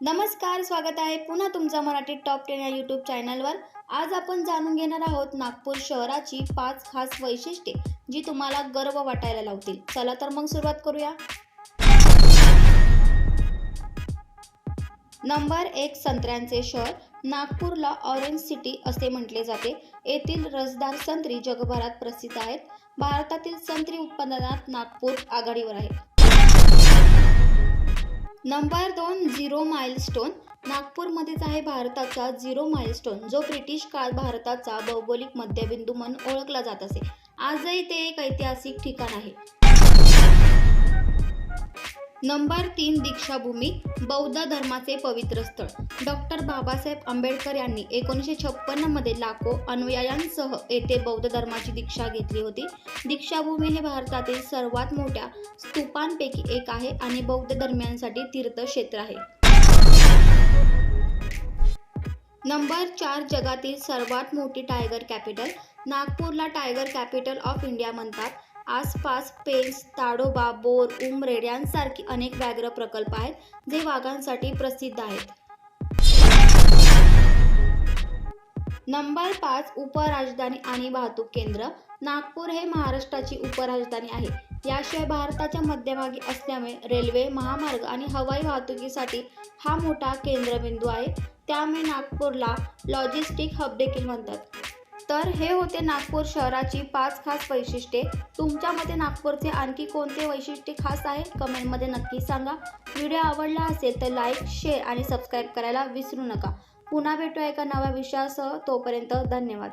नमस्कार स्वागत आहे पुन्हा तुमचं मराठी टॉप टेन या यूट्यूब चॅनलवर. आज आपण जाणून घेणार आहोत नागपूर शहराची पाच खास वैशिष्ट्ये जी तुम्हाला गर्व वाटायला लावतील. चला तर मग सुरुवात करूया. नंबर एक संत्र्यांचे शहर. नागपूरला ऑरेंज सिटी असे म्हटले जाते. येथील रसदार संत्री जगभरात प्रसिद्ध आहेत. भारतातील संत्री उत्पादनात नागपूर आघाडीवर आहे. नंबर दोन झिरो माइलस्टोन. नागपूरमध्येच आहे भारताचा झिरो माइलस्टोन जो ब्रिटिश काळ भारताचा भौगोलिक मध्यबिंदू म्हणून ओळखला जात असे. आजही ते एक ऐतिहासिक ठिकाण आहे. नंबर तीन दीक्षाभूमी बौद्ध धर्माचे पवित्र स्थळ. डॉक्टर बाबासाहेब आंबेडकर यांनी एकोणीसशे छप्पन्नमध्ये लाखो अनुयायांसह येथे बौद्ध धर्माची दीक्षा घेतली होती. दीक्षाभूमी हे भारतातील सर्वात मोठ्या स्तूपांपैकी एक आहे आणि बौद्ध धर्मियांसाठी तीर्थक्षेत्र आहे. नंबर चार जगातील सर्वात मोठी टायगर कॅपिटल. नागपूरला टायगर कॅपिटल ऑफ इंडिया म्हणतात. आसपास पेंच ताडोबा बोर उमरेड यांसारखे अनेक व्याघ्र प्रकल्प आहेत जे वाघांसाठी प्रसिद्ध आहेत. नंबर पाच उपराजधानी आणि वाहतूक केंद्र. नागपूर हे महाराष्ट्राची उपराजधानी आहे. याशिवाय भारताच्या मध्यभागी असल्यामुळे रेल्वे महामार्ग आणि हवाई वाहतुकीसाठी हा मोठा केंद्रबिंदू आहे. त्यामुळे नागपूरला लॉजिस्टिक हब देखील म्हणतात. तर हे होते नागपूर शहराची पाच खास वैशिष्ट्ये. तुमच्या मते नागपूरचे आणखी कोणते वैशिष्ट्ये खास आहे? कमेंटमध्ये नक्की सांगा. व्हिडिओ आवडला असेल तर लाईक शेअर आणि सबस्क्राईब करायला विसरू नका. पुन्हा भेटूया एका नव्या विषयासह. तोपर्यंत धन्यवाद.